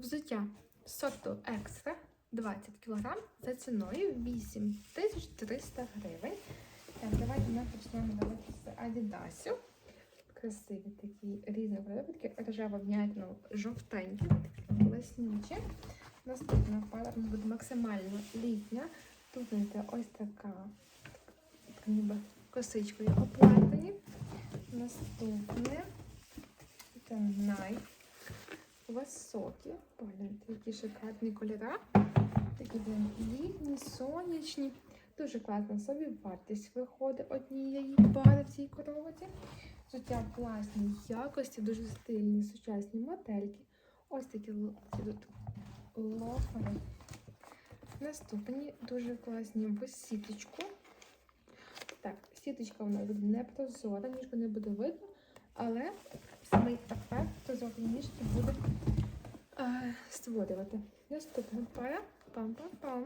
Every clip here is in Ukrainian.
Взуття Сото Екстра 20 кг за ціною 8300 гривень. Так, давайте ми почнемо давайте з Адідасів. Красиві такі різні виробітки, рожево м'ятно жовтенькі, такі класнічі. Наступна пара буде максимально літня. Тут знаєте, ось така, так, ніби косичкою оплетені. Наступне це най високі. Погляньте, які шикарні кольори. Такі літні, сонячні. Дуже класна собі вартість виходить однієї пари в цій коробці. Життя в класній якості, дуже стильні, сучасні модельки. Ось такі тут лофери. Наступні дуже класні в сіточку. Так, сіточка у нас буде не прозора, ніжку не буде видно, але самий ефект прозорої ніжки буде е, створювати. Наступна пара. Пам-пам-пам.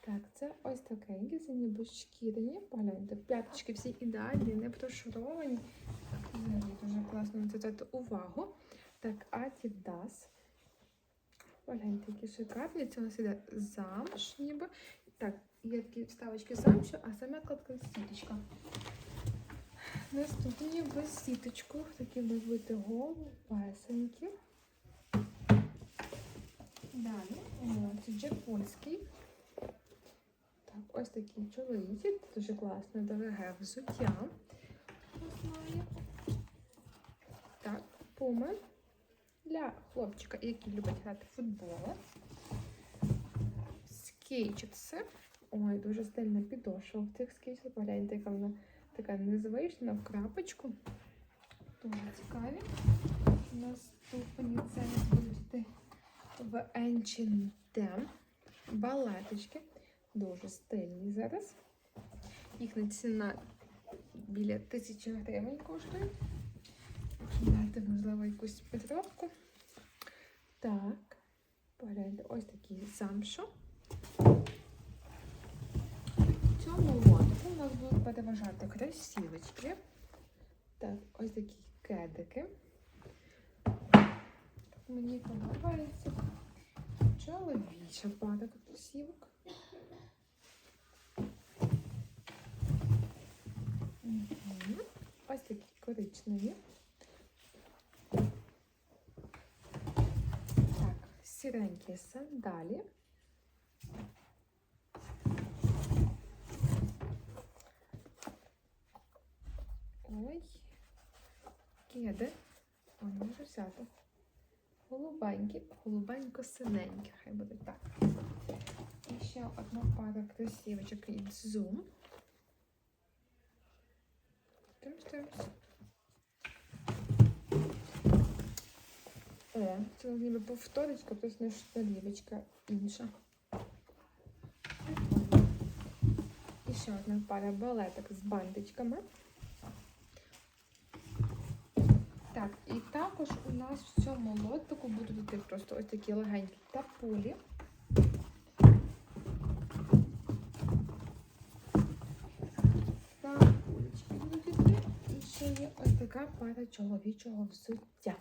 Так, це ось такенькі, це ніби шкіряні. Погляньте, п'яточки всі ідеальні, не прошуровані. Взагалі дуже класно звертати увагу. Так, Adidas. Погляньте, які шикарні. Це у нас іде замш, ніби. Так, є такі вставочки замшу, а саме кладка сіточка. Наступні без сіточку, такі будуть бути голубесенькі. Далі у нас джепольський. Так, ось такі чоловіці. Дуже класне, дороге взуття. Так, пуми. Для хлопчика, який любить грати в футбол. Скейчетси. Ой, дуже стильна підошва в цих скейчах. Погляньте, яка вона така незвична в крапочку. Дуже цікаві. Наступні це будуть в H&M. Балеточки. Дуже стильні зараз. Їхня ціна біля тисячі гривень коштує. Дати, можливо, якусь підробку. Так, погляньте, ось такі замшо. В цьому у нас будуть переважати красівочки. Так, ось такі кедики. Мені подобається. Чоловіча пара красівок. Мгм. Ось такі коричневі. Так, сіренькі сандалі. Ой, кеди. О, не можу взяти. Голубенькі, голубенько-синенькі, хай буде так. І ще одна пара красивочок від Zoom. Тимс-тимс. О, це ніби повторочка, просто не налівочка інша. І ще одна пара балеток з бандичками. Так, і також у нас в цьому лотику будуть йти просто ось такі легенькі тапулі. Тапулечки будуть йти. І ще є ось така пара чоловічого взуття.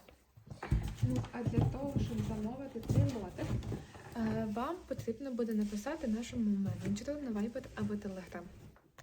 Ну, а для того, щоб замовити цей лотик, е, вам потрібно буде написати нашому менеджеру на Viber або Telegram.